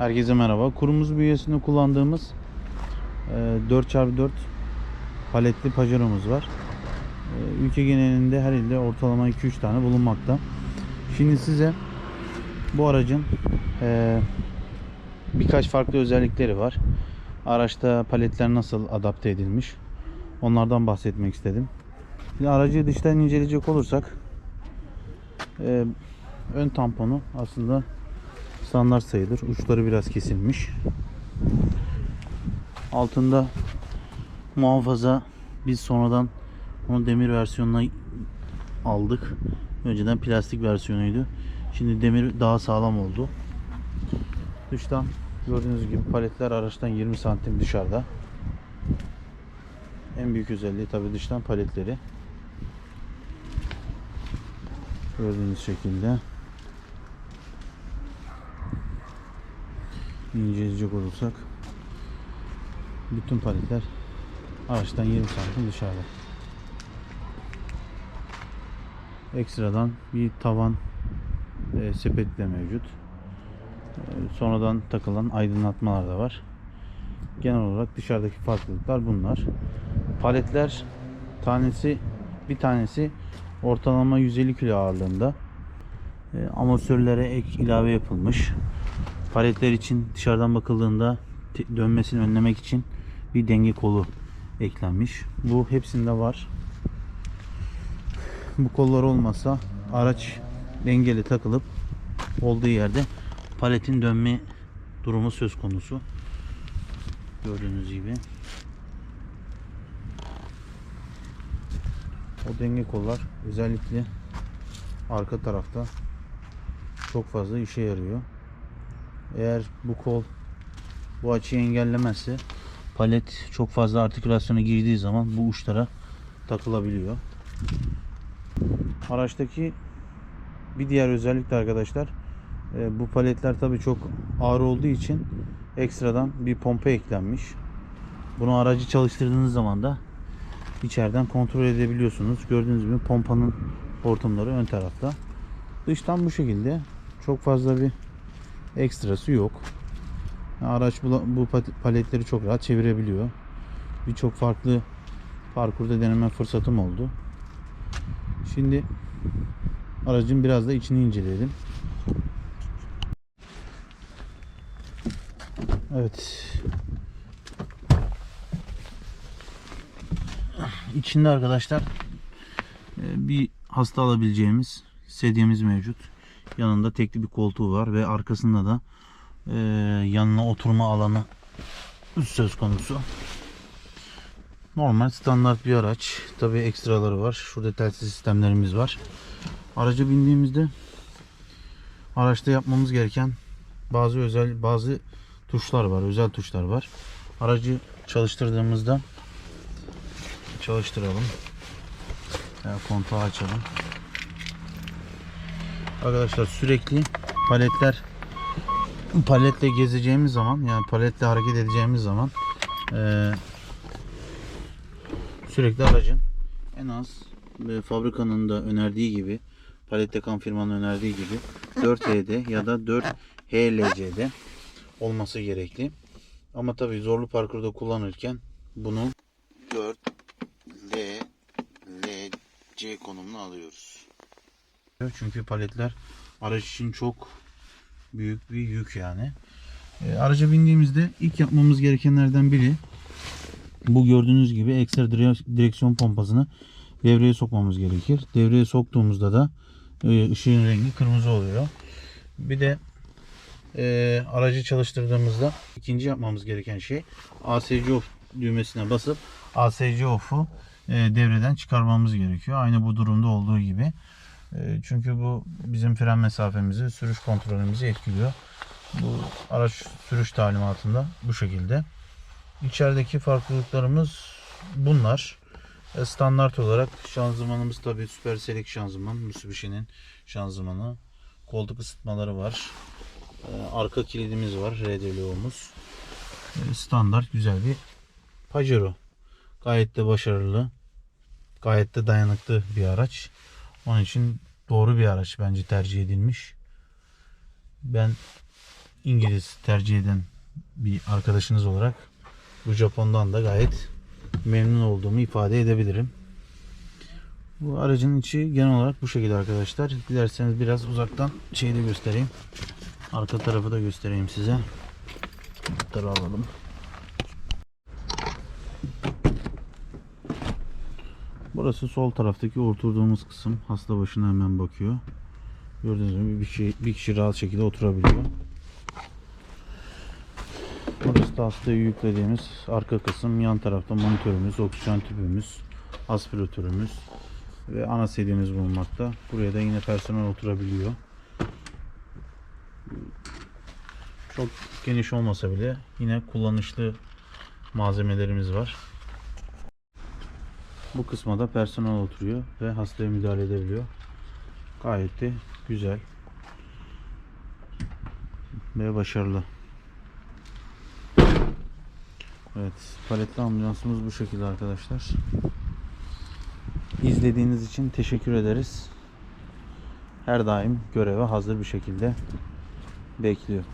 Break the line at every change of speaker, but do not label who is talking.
Herkese merhaba. Kurumuz bünyesinde kullandığımız e, 4x4 paletli Pajero'muz var. E, Ülke genelinde her ilde ortalama 2-3 tane bulunmakta. Şimdi size bu aracın e, birkaç farklı özellikleri var. Araçta paletler nasıl adapte edilmiş onlardan bahsetmek istedim. Şimdi aracı dıştan inceleyecek olursak e, ön tamponu aslında standart sayıdır. Uçları biraz kesilmiş. Altında muhafaza biz sonradan onu demir versiyonuna aldık. Önceden plastik versiyonuydu. Şimdi demir daha sağlam oldu. Dıştan gördüğünüz gibi paletler araçtan 20 santim dışarıda. En büyük özelliği tabi dıştan paletleri. Gördüğünüz şekilde. İnceleyecek olursak bütün paletler araçtan 20 santim dışarıda. Ekstradan bir tavan e, sepeti de mevcut. E, sonradan takılan aydınlatmalar da var. Genel olarak dışarıdaki farklılıklar bunlar. Paletler tanesi bir tanesi ortalama 150 kilo ağırlığında. E, amortisörlere ek ilave yapılmış. Paletler için dışarıdan bakıldığında dönmesini önlemek için bir denge kolu eklenmiş. Bu hepsinde var. Bu kollar olmasa araç dengeli takılıp olduğu yerde paletin dönme durumu söz konusu. Gördüğünüz gibi. O denge kollar özellikle arka tarafta çok fazla işe yarıyor. Eğer bu kol bu açıyı engellemezse palet çok fazla artikülasyona girdiği zaman bu uçlara takılabiliyor. Araçtaki bir diğer özellik de arkadaşlar e, bu paletler tabi çok ağır olduğu için ekstradan bir pompa eklenmiş. Bunu aracı çalıştırdığınız zaman da içeriden kontrol edebiliyorsunuz. Gördüğünüz gibi pompanın hortumları ön tarafta. Dıştan bu şekilde çok fazla bir ekstrası yok. Araç bu, bu paletleri çok rahat çevirebiliyor. Birçok farklı parkurda deneme fırsatım oldu. Şimdi aracın biraz da içini inceleyelim. Evet. İçinde arkadaşlar e, bir hasta alabileceğimiz sedyemiz mevcut. Yanında tekli bir koltuğu var ve arkasında da e, yanına oturma alanı söz konusu. Normal standart bir araç. Tabi ekstraları var. Şurada telsiz sistemlerimiz var. Araca bindiğimizde araçta yapmamız gereken bazı özel bazı tuşlar var. Özel tuşlar var. Aracı çalıştırdığımızda çalıştıralım. Kontağı açalım. Arkadaşlar sürekli paletler paletle gezeceğimiz zaman yani paletle hareket edeceğimiz zaman eee, sürekli aracın en az e, fabrikanın da önerdiği gibi palette kan firmanın önerdiği gibi 4H'de ya da 4 HLC'de olması gerekli. Ama tabii zorlu parkurda kullanırken bunu 4 L L C konumuna alıyoruz. Çünkü paletler araç için çok büyük bir yük yani. E, araca bindiğimizde ilk yapmamız gerekenlerden biri bu gördüğünüz gibi ekstra dire- direksiyon pompasını devreye sokmamız gerekir. Devreye soktuğumuzda da e, ışığın rengi kırmızı oluyor. Bir de e, aracı çalıştırdığımızda ikinci yapmamız gereken şey ASC off düğmesine basıp ASC off'u e, devreden çıkarmamız gerekiyor. Aynı bu durumda olduğu gibi. E, çünkü bu bizim fren mesafemizi, sürüş kontrolümüzü etkiliyor. Bu araç sürüş talimatında bu şekilde. İçerideki farklılıklarımız bunlar. E, Standart olarak şanzımanımız tabii Super Select şanzıman. Mitsubishi'nin şanzımanı. Koltuk ısıtmaları var. E, Arka kilidimiz var. RDLO'muz. E, Standart güzel bir Pajero. Gayet de başarılı. Gayet de dayanıklı bir araç. Onun için doğru bir araç bence tercih edilmiş. Ben İngiliz tercih eden bir arkadaşınız olarak bu Japon'dan da gayet memnun olduğumu ifade edebilirim. Bu aracın içi genel olarak bu şekilde arkadaşlar. Dilerseniz biraz uzaktan şeyi de göstereyim. Arka tarafı da göstereyim size. Bunları alalım. Burası sol taraftaki oturduğumuz kısım. Hasta başına hemen bakıyor. Gördüğünüz gibi bir kişi, bir kişi rahat şekilde oturabiliyor. Burası da hastayı yüklediğimiz arka kısım. Yan tarafta monitörümüz, oksijen tüpümüz, aspiratörümüz ve ana sedyemiz bulunmakta. Buraya da yine personel oturabiliyor. Çok geniş olmasa bile yine kullanışlı malzemelerimiz var. Bu kısma da personel oturuyor ve hastaya müdahale edebiliyor. Gayet de güzel ve başarılı. Evet, paletli ambulansımız bu şekilde arkadaşlar. İzlediğiniz için teşekkür ederiz. Her daim göreve hazır bir şekilde bekliyor.